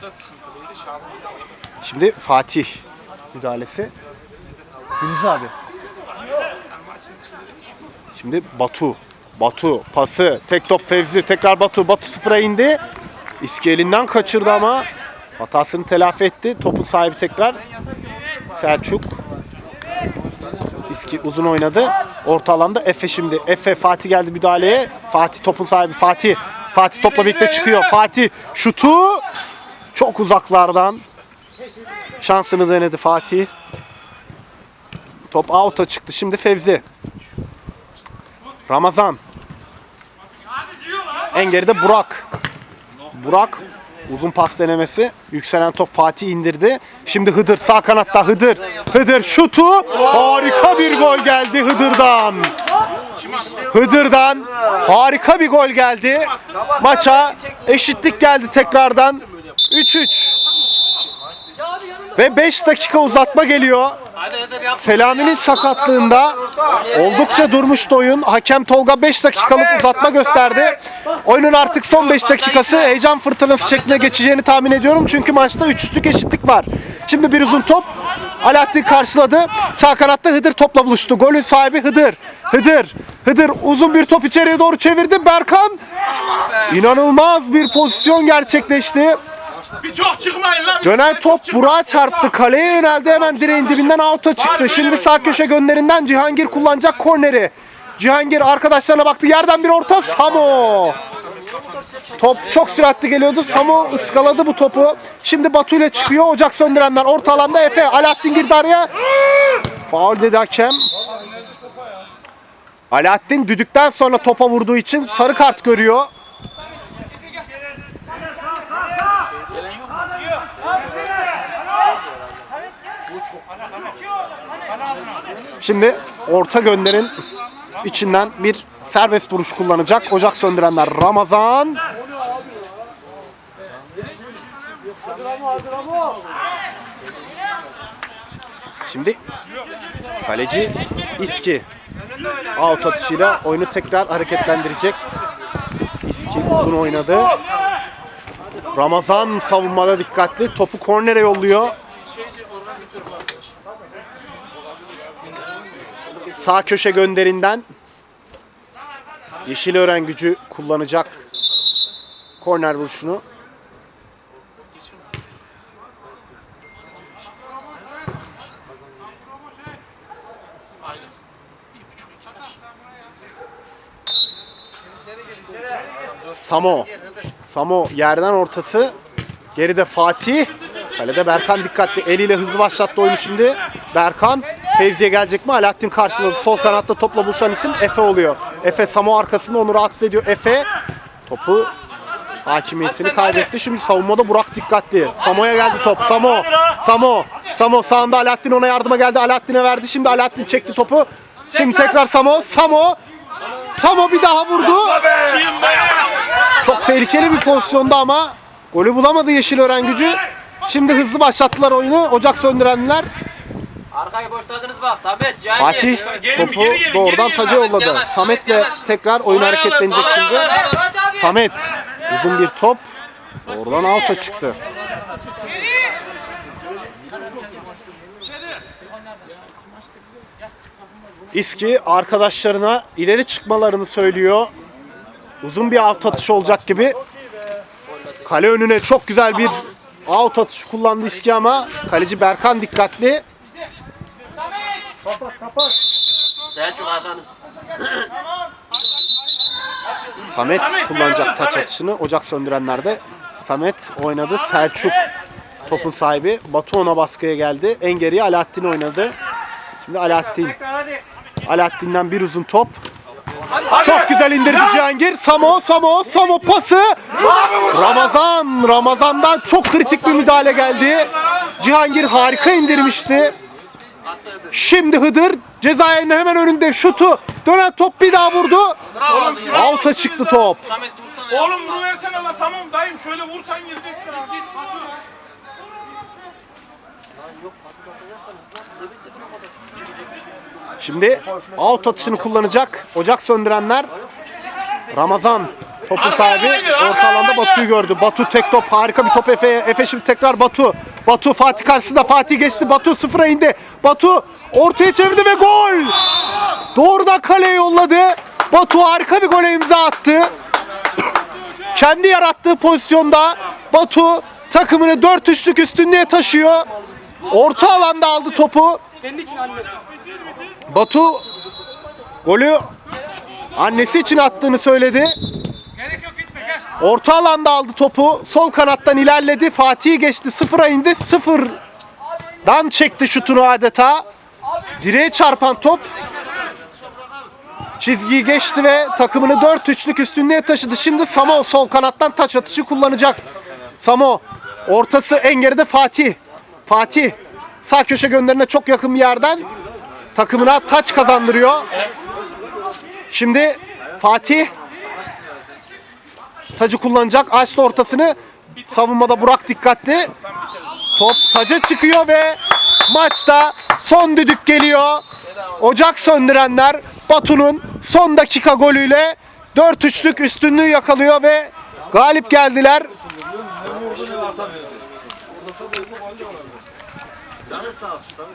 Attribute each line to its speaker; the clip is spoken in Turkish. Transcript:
Speaker 1: Burada sıkıntılıydı. Şaban
Speaker 2: Şimdi Fatih müdahalesi. Gündüz abi. Şimdi Batu. Batu pası. Tek top Fevzi. Tekrar Batu. Batu sıfıra indi. İski elinden kaçırdı ama hatasını telafi etti. Topun sahibi tekrar Selçuk. İski uzun oynadı. Orta alanda Efe şimdi. Efe Fatih geldi müdahaleye. Fatih topun sahibi Fatih. Fatih topla birlikte çıkıyor. Fatih şutu çok uzaklardan Şansını denedi Fatih. Top out'a çıktı. Şimdi Fevzi. Ramazan. En geride Burak. Burak uzun pas denemesi. Yükselen top Fatih indirdi. Şimdi Hıdır sağ kanatta Hıdır. Hıdır şutu. Harika bir gol geldi Hıdır'dan. Hıdır'dan harika bir gol geldi. Maça eşitlik geldi tekrardan. 3-3. Ve 5 dakika uzatma geliyor. Selami'nin sakatlığında oldukça durmuştu oyun. Hakem Tolga 5 dakikalık uzatma gösterdi. Oyunun artık son 5 dakikası heyecan fırtınası şekline geçeceğini tahmin ediyorum. Çünkü maçta 3 üçlük eşitlik var. Şimdi bir uzun top. Alaaddin karşıladı. Sağ kanatta Hıdır topla buluştu. Golün sahibi Hıdır. Hıdır. Hıdır uzun bir top içeriye doğru çevirdi. Berkan inanılmaz bir pozisyon gerçekleşti.
Speaker 1: Bir çok çıkmayın lan.
Speaker 2: Dönen top Burak'a çarptı. Kaleye yöneldi. Hemen direğin dibinden out'a çıktı. Şimdi sağ köşe gönderinden Cihangir kullanacak korneri. Cihangir arkadaşlarına baktı. Yerden bir orta. Samo. Top çok süratli geliyordu. Samo ıskaladı bu topu. Şimdi Batu ile çıkıyor. Ocak söndürenler. Orta alanda Efe. Alaaddin girdi araya. Faul dedi hakem. Alaaddin düdükten sonra topa vurduğu için sarı kart görüyor. Şimdi orta gönderin içinden bir serbest vuruş kullanacak. Ocak söndürenler Ramazan. Şimdi kaleci İski out atışıyla oyunu tekrar hareketlendirecek. İski uzun oynadı. Ramazan savunmada dikkatli. Topu kornere yolluyor. Sağ köşe gönderinden Yeşilören gücü kullanacak korner vuruşunu. Samo. Samo yerden ortası. Geride Fatih. Kalede Berkan dikkatli. Eliyle hızlı başlattı oyunu şimdi. Berkan Fevzi'ye gelecek mi? Alaaddin karşıladı. Sol kanatta topla buluşan isim Efe oluyor. Efe Samo arkasında onu rahatsız ediyor. Efe topu hakimiyetini kaybetti. Şimdi savunmada Burak dikkatli. Samo'ya geldi top. Samo. Samo. Samo sağında Alaaddin ona yardıma geldi. Alaaddin'e verdi. Şimdi Alaaddin çekti topu. Şimdi tekrar Samo. Samo. Samo bir daha vurdu. Çok tehlikeli bir pozisyonda ama golü bulamadı Yeşilören gücü. Şimdi hızlı başlattılar oyunu. Ocak söndürenler.
Speaker 3: Arkayı boşladınız bak Samet Cihangir.
Speaker 2: Fatih topu doğrudan taca yolladı. Samet'le tekrar oyun hareketlenecek şimdi. Samet uzun bir top. Oradan out'a çıktı. İski arkadaşlarına ileri çıkmalarını söylüyor. Uzun bir out atışı olacak gibi. Kale önüne çok güzel bir out atışı kullandı İski ama kaleci Berkan dikkatli.
Speaker 3: Selçuk arkanız.
Speaker 2: Samet kullanacak taç atışını. Ocak söndürenlerde Samet oynadı. Selçuk topun sahibi. Batu ona baskıya geldi. En geriye Alaaddin oynadı. Şimdi Alaaddin. Alaaddin'den bir uzun top. Çok güzel indirdi Cihangir. Samo, Samo, Samo pası. Ramazan, Ramazan'dan çok kritik bir müdahale geldi. Cihangir harika indirmişti. Şimdi Hıdır ceza yerine hemen önünde şutu. Dönen top bir daha vurdu. Out'a çıktı top.
Speaker 1: Oğlum vuruversene lan tamam dayım şöyle vursan girecek. Git.
Speaker 2: Şimdi out atışını kullanacak. Ocak söndürenler. Ramazan. Topun sahibi orta alanda Batu'yu gördü. Batu tek top harika bir top Efe'ye. Efe şimdi tekrar Batu. Batu Fatih karşısında Fatih geçti. Batu sıfıra indi. Batu ortaya çevirdi ve gol. Doğrudan kaleye yolladı. Batu harika bir gole imza attı. Kendi yarattığı pozisyonda Batu takımını 4 üçlük üstünlüğe taşıyor. Orta alanda aldı topu. Batu golü annesi için attığını söyledi. Orta alanda aldı topu. Sol kanattan ilerledi. Fatih'i geçti. Sıfıra indi. Sıfırdan çekti şutunu adeta. Direğe çarpan top çizgiyi geçti ve takımını 4-3'lük üstünlüğe taşıdı. Şimdi Samo sol kanattan taç atışı kullanacak. Samo ortası en geride Fatih. Fatih sağ köşe gönderine çok yakın bir yerden takımına taç kazandırıyor. Şimdi Fatih tacı kullanacak. Açtı ortasını. Savunmada Burak dikkatli. Top taca çıkıyor ve maçta son düdük geliyor. Ocak söndürenler Batu'nun son dakika golüyle 4-3'lük üstünlüğü yakalıyor ve galip geldiler. Canı sağ olsun. Sana